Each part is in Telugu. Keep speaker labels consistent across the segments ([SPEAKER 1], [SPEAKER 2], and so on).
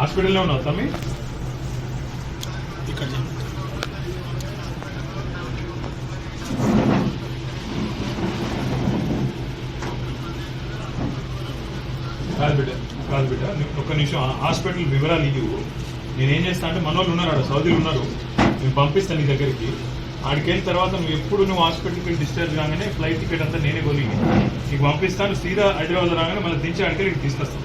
[SPEAKER 1] హాస్పిటల్లో ఉన్నావు తమ్మి
[SPEAKER 2] ఇక్కడ.
[SPEAKER 1] కాదు బిడ్డ కాదు బిడ్డ ఒక్క నిమిషం హాస్పిటల్ వివరాలు ఇవ్వు. నేనేం చేస్తా అంటే మన వాళ్ళు ఉన్నారు ఆడ సౌదీలు ఉన్నారు. నేను పంపిస్తాను నీ దగ్గరికి. ఆడికి వెళ్ళిన తర్వాత నువ్వు ఎప్పుడు నువ్వు హాస్పిటల్కి డిశ్చార్జ్ కాగానే ఫ్లైట్ టికెట్ అంతా నేనే కొని నీకు పంపిస్తాను సీదా హైదరాబాద్ రాగానే మళ్ళీ దించి ఆడికి తీసుకొస్తాను.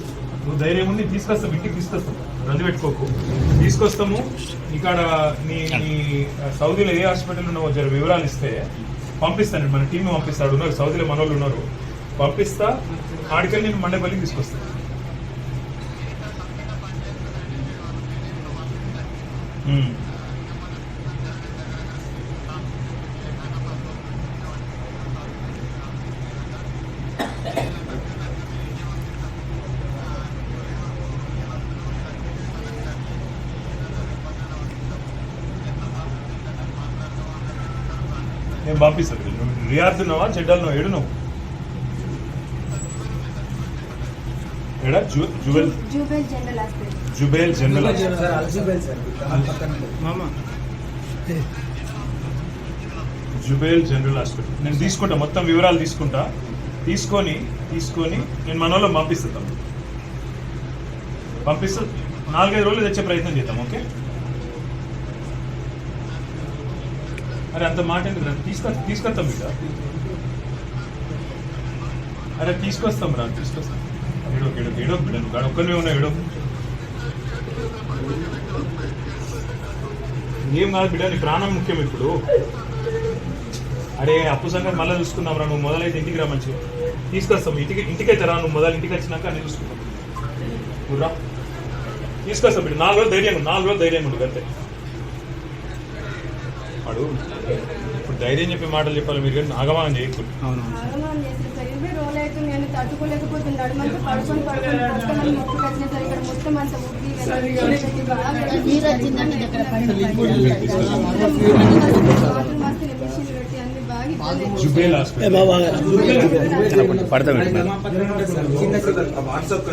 [SPEAKER 1] నువ్వు ధైర్యం ఉండి తీసుకొస్తాం ఇంటికి తీసుకొస్తాం. రంది పెట్టుకోకు. తీసుకొస్తాము. ఇక్కడ నీ నీ సౌదీలో ఏ హాస్పిటల్ ఉన్నావో జర వివరాలు ఇస్తే పంపిస్తాను మన టీం పంపిస్తాడు. ఉన్నారు. సౌదీలో మన వాళ్ళు ఉన్నారు. పంపిస్తా. ఆడికెళ్ళి నేను మండపల్లికి తీసుకొస్తాను ఉమ్. నేను పంపిస్తాను. నువ్వు రియాద్ ఉన్నావా? చెడ్డల్ నువ్వు ఏడు నువ్వు. ఎడా జు జువెల్
[SPEAKER 3] జూబెల్ జనరల్ హాస్పిటల్.
[SPEAKER 1] జుబేల్ జనరల్ జుబేల్ హాస్పిటల్. నేను తీసుకుంటా మొత్తం వివరాలు తీసుకుంటా. తీసుకొని తీసుకొని నేను మన వాళ్ళని పంపిస్తాం పంపిస్తా. నాలుగైదు రోజులు తెచ్చే ప్రయత్నం చేద్దాం ఓకే? అరే అంత మాట ఎందుకు రా? తీసుకొ తీసుకొస్తాం బిడ్డ. అరే తీసుకొస్తాం రా తీసుకొస్తాం. ఏడో ఏడో ఏడో బిడ్డ నువ్వు గాడ ఒక్కరివే ఉన్నా ఏడో. ఏం కాదు బిడ్డ నీ ప్రాణం ముఖ్యం ఇప్పుడు. అరే అప్పు సంగతి మళ్ళీ చూసుకున్నాం రా నువ్వు మొదలైతే ఇంటికి రా మంచిగా. తీసుకొస్తాం ఇంటికి ఇంటికైతే రా నువ్వు మొదలు ఇంటికి వచ్చినాక అన్ని చూసుకుంటాం నువ్వు రా. తీసుకొస్తాం బిడ్డ నాలుగు రోజులు ధైర్యం నాలుగు రోజులు ధైర్యం ఉండు అంతే వాడు ఇప్పుడు ధైర్యం చెప్పే మాటలు చెప్పాలి మీరు కానీ ఆగమానం చేయకూడదు
[SPEAKER 2] అవును
[SPEAKER 3] పడుకొని పడుకొని పడుకొని ఇక్కడ మొత్తం అంత
[SPEAKER 4] వాట్సాప్